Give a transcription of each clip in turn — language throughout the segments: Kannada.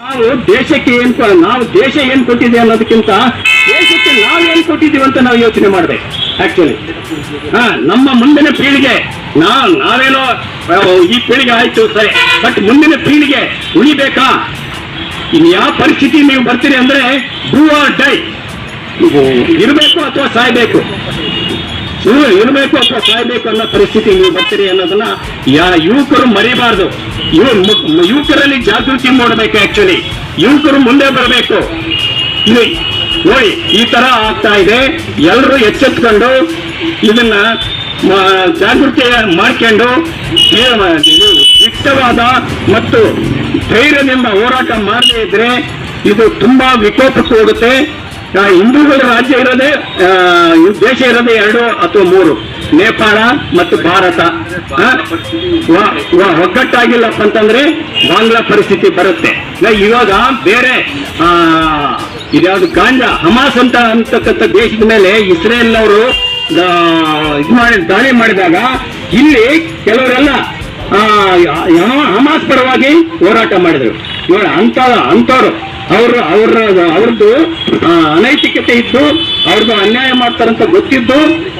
ನಾವು ದೇಶಕ್ಕೆ ಏನ್ ನಾವು ದೇಶ ಏನ್ ಕೊಟ್ಟಿದೆ ಅನ್ನೋದಕ್ಕಿಂತ ದೇಶಕ್ಕೆ ನಾವು ಏನ್ ಕೊಟ್ಟಿದ್ದೀವಿ ಅಂತ ನಾವು ಯೋಚನೆ ಮಾಡ್ಬೇಕು ಆಕ್ಚುಲಿ ಹಾ, ನಮ್ಮ ಮುಂದಿನ ಪೀಳಿಗೆ ನಾ ನಾವೇನೋ ಈ ಪೀಳಿಗೆ ಆಯ್ತು, ಸರಿ. ಬಟ್ ಮುಂದಿನ ಪೀಳಿಗೆ ಉಳಿಬೇಕಾ? ಇನ್ ಯಾವ ಪರಿಸ್ಥಿತಿ ನೀವು ಬರ್ತೀರಿ ಅಂದ್ರೆ ಡೂ ಆರ್ ಡೈ ಇರಬೇಕು ಅಥವಾ ಸಾಯ್ಬೇಕು? ಇರು ಇರಬೇಕು ಅಥವಾ ಕಾಯ್ಬೇಕು ಅನ್ನೋ ಪರಿಸ್ಥಿತಿ ನೀವು ಬರ್ತೀರಿ ಅನ್ನೋದನ್ನ ಯಾ ಯುವಕರು ಮರಿಬಾರ್ದು. ಯುವಕರಲ್ಲಿ ಜಾಗೃತಿ ಮೂಡಬೇಕು ಆಕ್ಚುಲಿ ಯುವಕರು ಮುಂದೆ ಬರಬೇಕು. ನೋಡಿ, ಈ ತರ ಆಗ್ತಾ ಇದೆ. ಎಲ್ಲರೂ ಎಚ್ಚೆತ್ಕೊಂಡು ಇದನ್ನ ಜಾಗೃತಿ ಮಾಡ್ಕೊಂಡು ಇಷ್ಟವಾದ ಮತ್ತು ಧೈರ್ಯದಿಂದ ಹೋರಾಟ ಮಾಡದೇ ಇದ್ರೆ ಇದು ತುಂಬಾ ವಿಕೋಪಕ್ಕೆ ಹೋಗುತ್ತೆ. ಹಿಂದೂಗಳ ರಾಜ್ಯ ಇರೋದೇ ದೇಶ ಇರೋದೇ ಎರಡು ಅಥವಾ ಮೂರು. ನೇಪಾಳ ಮತ್ತು ಭಾರತ. ಒಗ್ಗಟ್ಟಾಗಿಲ್ಲಪ್ಪ ಅಂತಂದ್ರೆ ಬಾಂಗ್ಲಾ ಪರಿಸ್ಥಿತಿ ಬರುತ್ತೆ. ಇವಾಗ ಬೇರೆ ಇದ್ಯಾವುದು ಗಾಂಜಾ, ಹಮಾಸ್ ಅಂತ ಅಂತಕ್ಕಂಥ ದೇಶದ ಮೇಲೆ ಇಸ್ರೇಲ್ ಅವರು ಇದು ಮಾಡಿ, ದಾಳಿ ಮಾಡಿದಾಗ ಇಲ್ಲಿ ಕೆಲವರೆಲ್ಲ ಹಮಾಸ್ ಪರವಾಗಿ ಹೋರಾಟ ಮಾಡಿದ್ರು. ಇವಾಗ ಅಂತ ಅಂತವ್ರು ಅವ್ರ ಅವ್ರ ಅವ್ರದ್ದು ಅನೈತಿಕತೆ ಇದ್ದು ಅವ್ರದ್ದು ಅನ್ಯಾಯ ಮಾಡ್ತಾರಂತ ಗೊತ್ತಿದ್ದು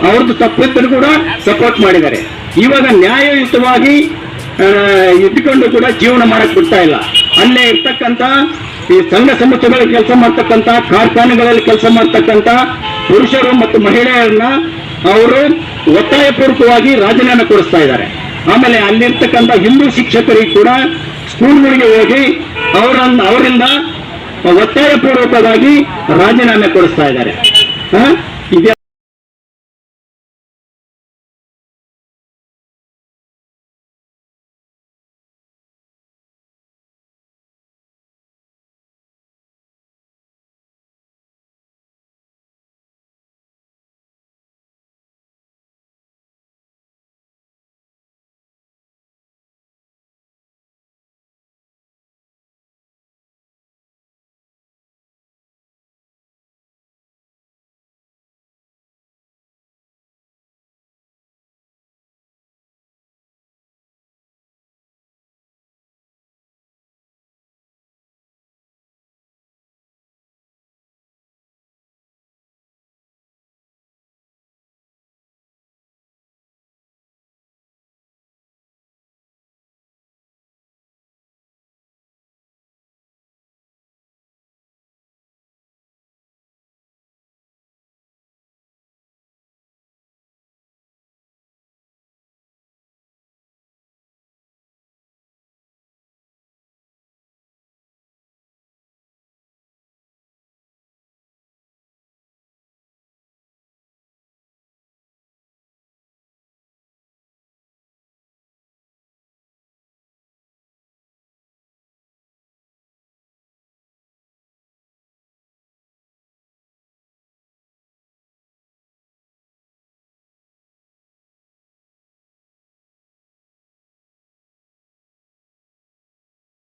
ಅವ್ರದ್ದು ತಪ್ಪಿದ್ದರು ಕೂಡ ಸಪೋರ್ಟ್ ಮಾಡಿದ್ದಾರೆ. ಇವಾಗ ನ್ಯಾಯಯುತವಾಗಿ ಇದ್ದುಕೊಂಡು ಕೂಡ ಜೀವನ ಮಾಡಕ್ ಬಿಡ್ತಾ ಇಲ್ಲ. ಅಲ್ಲೇ ಇರ್ತಕ್ಕಂತ ಈ ಸಂಘ ಸಂಸ್ಥೆಗಳಲ್ಲಿ ಕೆಲಸ ಮಾಡ್ತಕ್ಕಂತ ಕಾರ್ಖಾನೆಗಳಲ್ಲಿ ಕೆಲಸ ಮಾಡ್ತಕ್ಕಂತ ಪುರುಷರು ಮತ್ತು ಮಹಿಳೆಯರನ್ನ ಅವರು ಒತ್ತಾಯಪೂರ್ವಕವಾಗಿ ರಾಜೀನಾಮೆ ಕೊಡಿಸ್ತಾ ಇದ್ದಾರೆ. ಆಮೇಲೆ ಅಲ್ಲಿರ್ತಕ್ಕಂಥ ಹಿಂದೂ ಶಿಕ್ಷಕರಿಗೆ ಕೂಡ ಸ್ಕೂಲ್ಗಳಿಗೆ ಹೋಗಿ ಅವರನ್ನ, ಅವರಿಂದ ಒತ್ತಾಯಪೂರ್ವಕವಾಗಿ ರಾಜೀನಾಮೆ ಕೊಡಿಸ್ತಾ ಇದ್ದಾರೆ.